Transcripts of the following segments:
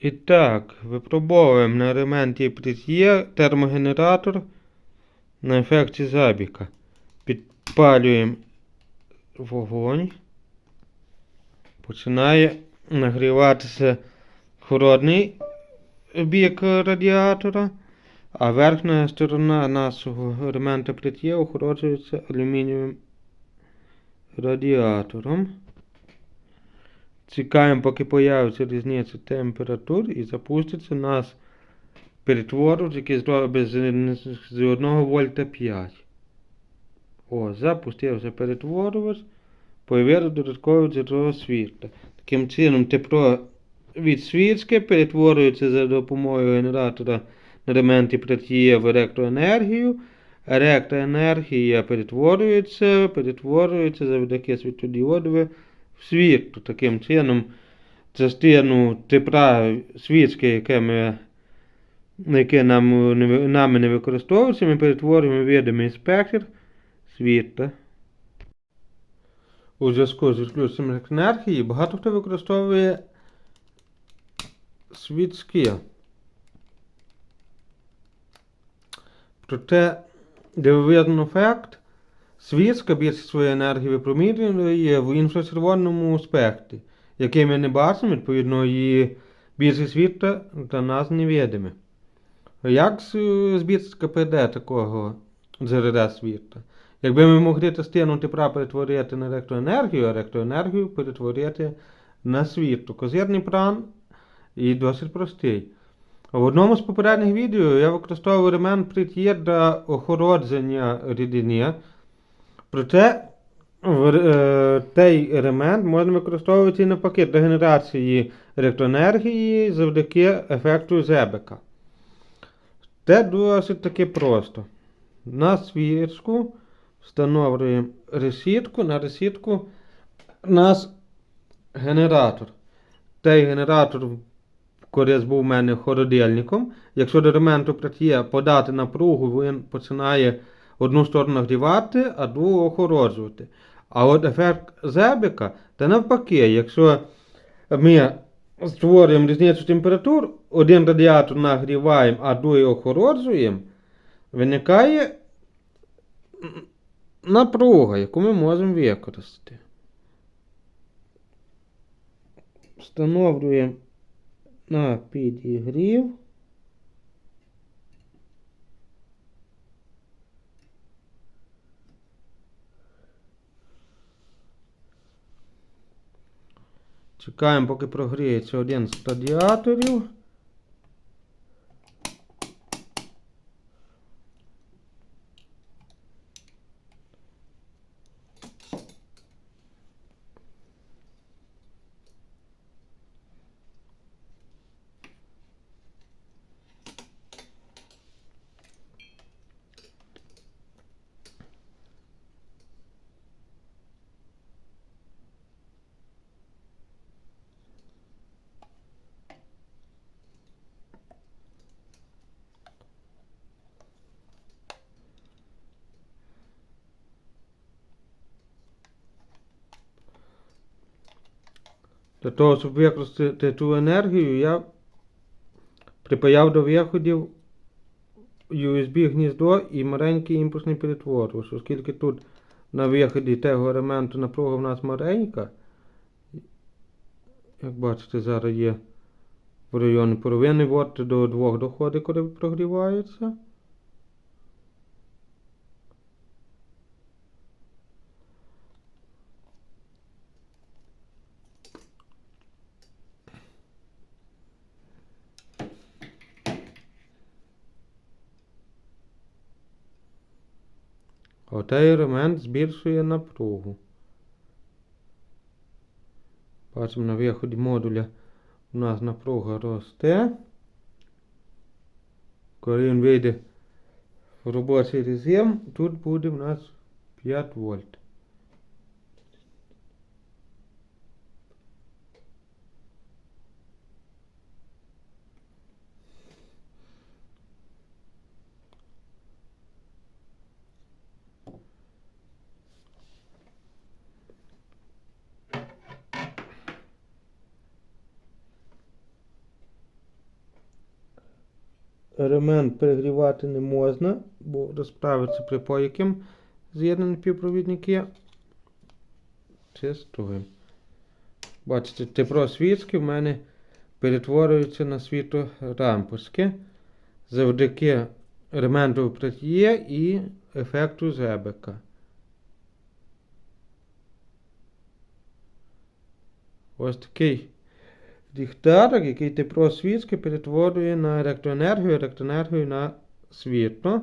І так, випробовуємо на елементі прит'є термогенератор на ефекті забіка. Підпалюємо вогонь. Починає нагріватися холодний бік радіатора, а верхня сторона нашого елемента прит'є охолоджується алюмінієвим радіатором. Чекаємо, поки появиться різниця температур і запуститься нас перетворювач, який зробить з, з 1 вольта 5. О, запустився перетворювач, появилось додаткове джерело світла. Таким чином тепло від свічки перетворюється за допомогою генератора на елементі притіє в електроенергію. Електроенергія перетворюється, перетворюється завдяки світлодіодові в світло. Таким чином, частину тепла свічки, яке ми, яке нам, не- нами не використовується, ми перетворюємо в видимий спектр світла. У зв'язку з відключенням енергії багато хто використовує свічки. Проте дивовижний факт, свічка більшість своєї енергії випромінює в інфрачервоному спектрі, який ми не бачимо, відповідно, її більшість світла для нас невидиме. Як збільшити КПД такого джерела світла? Якби ми могли частину тепла перетворити на електроенергію, а електроенергію перетворити на світло. Козирний план і досить простий. В одному з попередніх відео я використовував елемент прит'є для охолодження рідини. Проте в- е, цей елемент можна використовувати і навпаки для генерації електроенергії завдяки ефекту Зебека. Це досить таки просто. На свічку встановлюємо решітку, на решітку у нас генератор. Цей генератор колись був у мене холодильником. Якщо до елементу прит'є подати напругу, він починає одну сторону нагрівати, а другу охолоджувати. А от ефект Зебека, та навпаки, якщо ми створюємо різницю температур, один радіатор нагріваємо, а другий охолоджуємо, виникає напруга, яку ми можемо використати. Встановлюємо на підігрів. Чекаємо, поки прогріється один з радіаторів. Для того, щоб використати ту енергію, я припаяв до виходів USB гніздо і маленький імпульсний перетворювач. Оскільки тут на виході того елементу напруга в нас маленька, як бачите, зараз є в районі половини вольт до 2 доходить, коли прогрівається. Отей елемент збільшує напругу. Бачимо на виході модуля у нас напруга росте. Коли він вийде в робочий режим, тут буде у нас 5 вольт. Ремень перегрівати не можна, бо розправиться припой, яким з'єднані півпровідники. Тестуємо. Бачите, тепло свічки в мене перетворюється на світлорампуски завдяки ремонту пратіє і ефекту зебека. Ось такий ліхтарик, який тепло свічки перетворює на електроенергію, електроенергію на світло.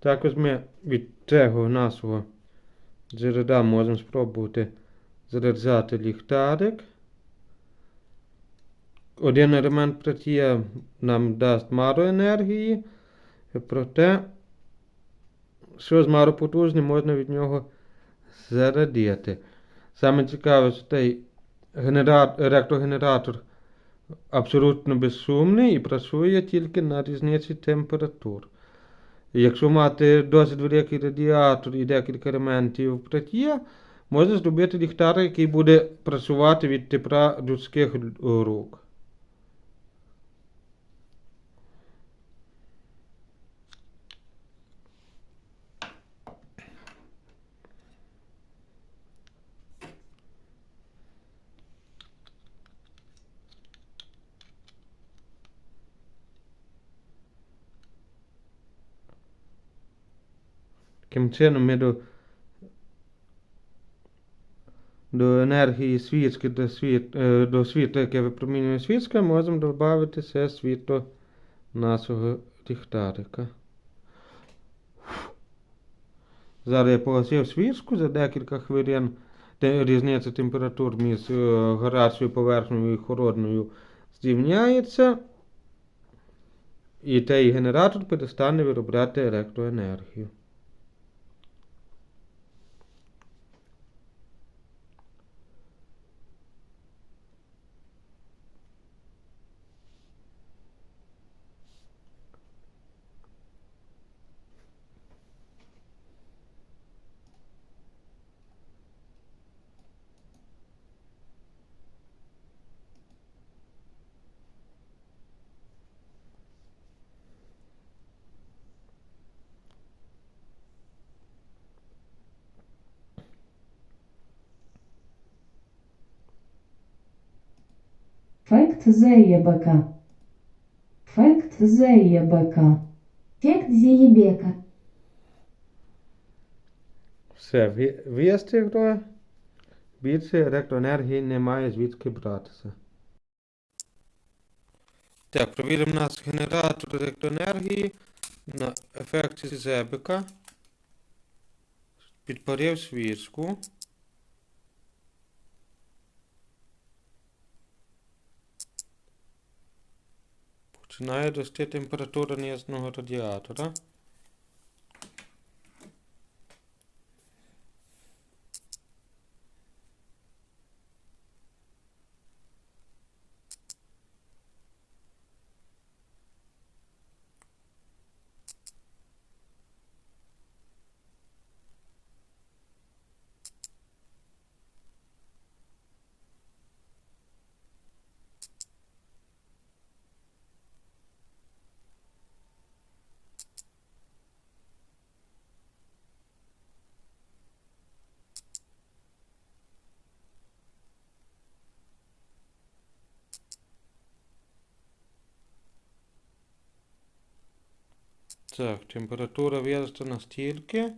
Також ми від цього нашого джерела можемо спробувати заряджати ліхтарик. Один елемент пратія нам дасть мало енергії, проте, що з мало потужним, можна від нього зарядити. Саме цікаве, що цей генератор, електрогенератор абсолютно безшумний і працює тільки на різниці температур. Якщо мати досить великий радіатор і декілька елементів пратія, можна зробити ліхтар, який буде працювати від тепла людських рук. Таким чином ми до, до енергії свічки, до, світ, до світла, яке випромінює свічка, можемо додати все світло нашого ліхтарика. Зараз я погасив свічку за декілька хвилин. Різниця температур між гарячою поверхнею і холодною зрівняється. І той генератор перестане виробляти електроенергію. Факт заебака. Факт заебака. Фект Зиебека. Все, ви- вистигло. Більше електроенергії немає звідки братися. Так, провіримо наш генератор електроенергії на ефекті зебика. Підпарив свічку. Починає рости температури нижнього радіатора. Так, температура виросла настільки,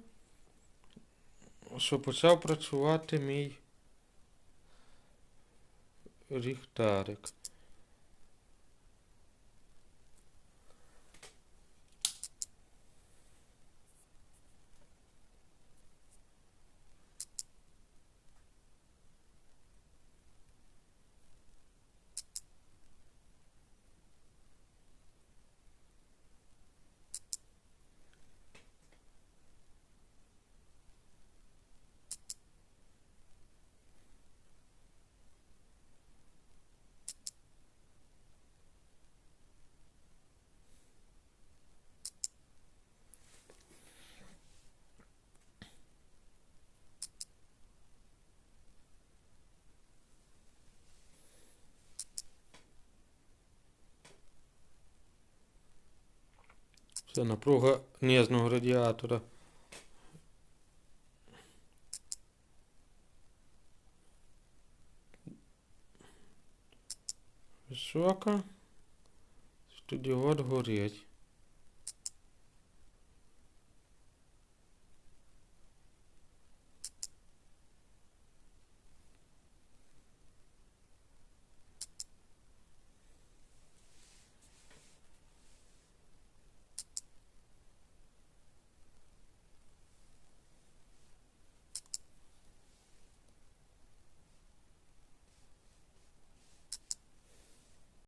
що почав працювати мій ліхтарик. Це напруга нежного радіатора. Висока. Тоді от горить.